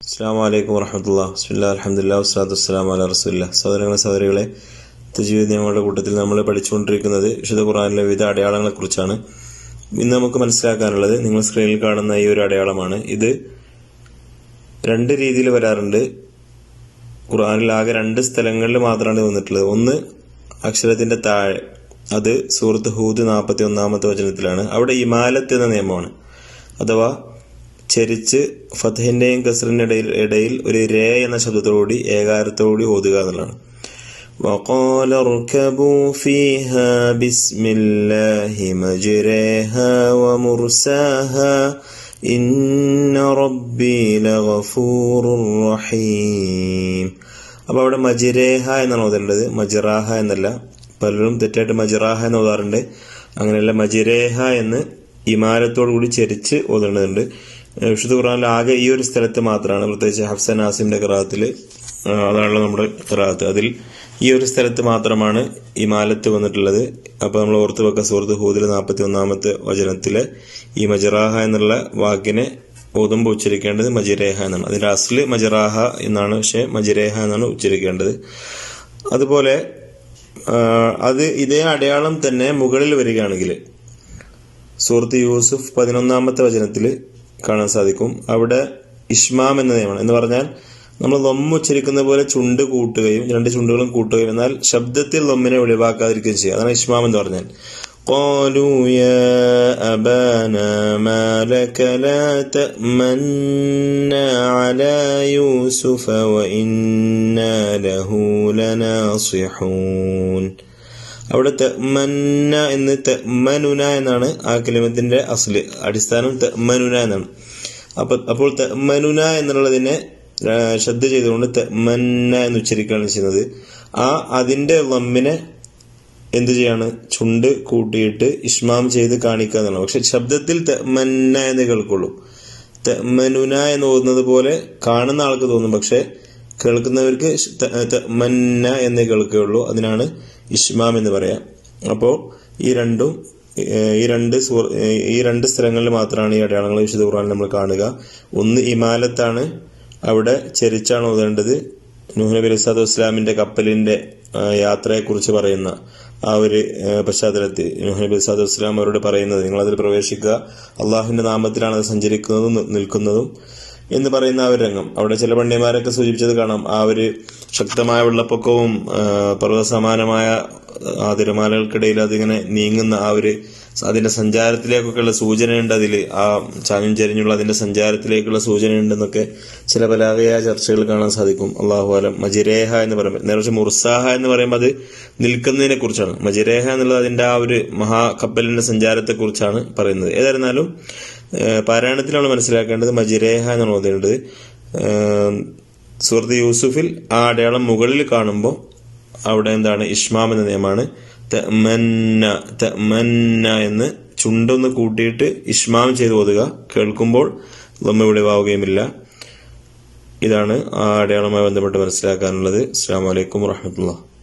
അസ്സാം വലൈക്കും വർഹമത്തുള്ള ബിസ്മില്ലാ അലഹമുല്ലാ വസ്ലാത്തു വസ്സലാം അല റസൂല്ല സഹോദരങ്ങളെ സഹോദരികളെ ജീവിത നിയമങ്ങളുടെ കൂട്ടത്തിൽ നമ്മൾ പഠിച്ചുകൊണ്ടിരിക്കുന്നത് വിശുദ്ധ ഖുറാനിലെ വിവിധ അടയാളങ്ങളെക്കുറിച്ചാണ്. ഇന്ന് നമുക്ക് മനസ്സിലാക്കാനുള്ളത് നിങ്ങൾ സ്ക്രീനിൽ കാണുന്ന ഈ ഒരു അടയാളമാണ്. ഇത് രണ്ട് രീതിയിൽ വരാറുണ്ട്. ഖുറാനിൽ ആകെ രണ്ട് സ്ഥലങ്ങളിൽ മാത്രമാണ് വന്നിട്ടുള്ളത്. ഒന്ന് അക്ഷരത്തിന്റെ താഴെ അത് സൂറത്ത് ഹൂദ് നാൽപ്പത്തി ഒന്നാമത്തെ വചനത്തിലാണ്. അവിടെ ഇമാലത്ത് എന്ന നിയമമാണ്. അഥവാ ചരിച്ച് ഫതഹിന്റെയും കസറിന്റെ ഇടയിൽ ഇടയിൽ ഒരു രേ എന്ന ശബ്ദത്തോടുകൂടി ഏകാരത്തോടുകൂടി ഓതുക എന്നുള്ളതാണ് وقال اركبوا فيها بسم الله مجريها ومرساها إن ربي لغفور رحيم അപ്പോൾ അവിടെ മജിരേഹ എന്നാണ് ഓതേണ്ടത് മജിറാഹ എന്നല്ല പലരും തെറ്റായിട്ട് മജിറാഹ എന്ന് ഓതാറുണ്ട് അങ്ങനെയല്ല മജിരേഹ എന്ന് ഇമാരത്തോടു കൂടി ചരിച്ച് ഓതേണ്ടതുണ്ട് വിശുദ്ധ ഖുർആാനിൽ ആകെ ഈ ഒരു സ്ഥലത്ത് മാത്രമാണ് പ്രത്യേകിച്ച് ഹഫ്സൻ ആസിമിന്റെ ഖറാത്തിൽ അതാണല്ലോ നമ്മുടെ ഖറാത്ത് അതിൽ ഈ ഒരു സ്ഥലത്ത് മാത്രമാണ് ഈ മാലത്ത് വന്നിട്ടുള്ളത്. അപ്പൊ നമ്മൾ ഓർത്ത് വെക്ക സുഹൃത്ത് ഹൂദിൽ നാൽപ്പത്തി ഒന്നാമത്തെ വചനത്തിലെ ഈ മജറാഹ എന്നുള്ള വാക്കിനെ ഓതുമ്പോൾ ഉച്ചരിക്കേണ്ടത് മജിരേഹ എന്നാണ്. അതിന്റെ അസ്ല് മജറാഹ എന്നാണ് പക്ഷെ മജിരേഹ എന്നാണ് ഉച്ചരിക്കേണ്ടത്. അതുപോലെ അത് ഇതേ അടയാളം തന്നെ മുകളിൽ വരികയാണെങ്കിൽ സുഹൃത്ത് യൂസുഫ് പതിനൊന്നാമത്തെ വചനത്തിൽ കാണാൻ സാധിക്കും അവിടെ ഇഷ്മാം എന്ന നിയമമാണ് എന്ന് പറഞ്ഞാൽ നമ്മൾ ലൊമ്മ ഉച്ചരിക്കുന്ന പോലെ ചുണ്ട് കൂട്ടുകയും രണ്ട് ചുണ്ടുകളും കൂട്ടുകയും എന്നാൽ ശബ്ദത്തിൽ ലൊമ്മിനെ ഒഴിവാക്കാതിരിക്കുകയും ചെയ്യുക അതാണ് ഇഷ്മാം എന്ന് പറഞ്ഞാൽ قالوا يا أبانا ما لك لا تأمنا على يوسف وإنا له لناصحون അവിടെ തെമന്ന എന്ന് തെമ്മനുന എന്നാണ് ആ കലിമത്തിന്റെ അസ്ല്. അടിസ്ഥാനം തെമ്മനുന എന്നാണ്. അപ്പൊ അപ്പോൾ തെമ്മനുന എന്നുള്ളതിനെ ശ്രദ്ധ ചെയ്തുകൊണ്ട് തെമ്മന്ന എന്ന് ഉച്ചരിക്കുകയാണ് ചെയ്യുന്നത്. ആ അതിന്റെ ലമ്മിനെ എന്ത് ചെയ്യാണ്? ചുണ്ട് കൂട്ടിയിട്ട് ഇഷ്മാം ചെയ്ത് കാണിക്കുക എന്നാണ്. പക്ഷെ ശബ്ദത്തിൽ തെമ്മന്ന എന്ന് കേൾക്കുള്ളൂ. തെമ്മനുന എന്ന് തോന്നുന്നത് പോലെ കാണുന്ന ആൾക്ക് തോന്നും. പക്ഷെ കേൾക്കുന്നവർക്ക് മന്ന എന്ന് കേൾക്കുകയുള്ളൂ. അതിനാണ് ഇഷ്മാം എന്ന് പറയാം. അപ്പോൾ ഈ രണ്ടും ഈ രണ്ട് ഈ രണ്ട് സ്ഥലങ്ങളിൽ മാത്രമാണ് ഈ അടയാളങ്ങൾ വിശുദ്ധ ഖുർആൻ നമ്മൾ കാണുക. ഒന്ന് ഇമാലത്താണ്. അവിടെ ചെരിച്ചാണ് ഓതേണ്ടത്. നൂഹ് നബി അലിസാദ് വസ്സലാമിന്റെ കപ്പലിന്റെ യാത്രയെക്കുറിച്ച് പറയുന്ന ആ ഒരു പശ്ചാത്തലത്തിൽ നൂഹ് നബി അലിസാദ് വസ്സലാം അവരോട് പറയുന്നത്. നിങ്ങളതിൽ പ്രവേശിക്കുക. അള്ളാഹുവിന്റെ നാമത്തിലാണ് അത് സഞ്ചരിക്കുന്നതും നിൽക്കുന്നതും. എന്ന് പറയുന്ന ആ ഒരു രംഗം. അവിടെ ചില പണ്ഡിതന്മാരൊക്കെ സൂചിപ്പിച്ചത് കാണാം. ആ ഒരു ശക്തമായ വെള്ളപ്പൊക്കവും പർവത സമാനമായ ആ തിരമാലകൾക്കിടയിൽ അതിങ്ങനെ നീങ്ങുന്ന ആ ഒരു അതിന്റെ സഞ്ചാരത്തിലേക്കൊക്കെയുള്ള സൂചനയുണ്ട് അതിൽ ആ ചാഞ്ഞും ചരിഞ്ഞുള്ള അതിന്റെ സഞ്ചാരത്തിലേക്കുള്ള സൂചനയുണ്ടെന്നൊക്കെ ചില പലാകയായ ചർച്ചകൾ കാണാൻ സാധിക്കും. അള്ളാഹു അലം. മജിരേഹ എന്ന് പറയുമ്പോൾ നേരെ മുർസാഹ എന്ന് പറയുമ്പോൾ അത് നിൽക്കുന്നതിനെ കുറിച്ചാണ് മജിരേഹ എന്നുള്ളത് അതിന്റെ ആ ഒരു മഹാകപ്പലിന്റെ സഞ്ചാരത്തെ കുറിച്ചാണ് പറയുന്നത്. ഏതായിരുന്നാലും പാരായണത്തിൽ നമ്മൾ മനസ്സിലാക്കേണ്ടത് മജിരേഹ എന്ന് ഓതേണ്ടത് സുഹൃത്ത് യൂസുഫിൽ ആ അടയാളം മുകളിൽ കാണുമ്പോൾ അവിടെ എന്താണ്? ഇഷ്മാം എന്ന നിയമമാണ്. തെമന്ന തമന്ന എന്ന് ചുണ്ടൊന്ന് കൂട്ടിയിട്ട് ഇഷ്മാം ചെയ്ത് ഓതുക. കേൾക്കുമ്പോൾ ലമ്മ വിളിവാവുകയുമില്ല ഇതാണ് ആ അടയാളവുമായി ബന്ധപ്പെട്ട് മനസ്സിലാക്കാനുള്ളത്. അസ്സാം വലൈക്കും വാഹമത്തുള്ള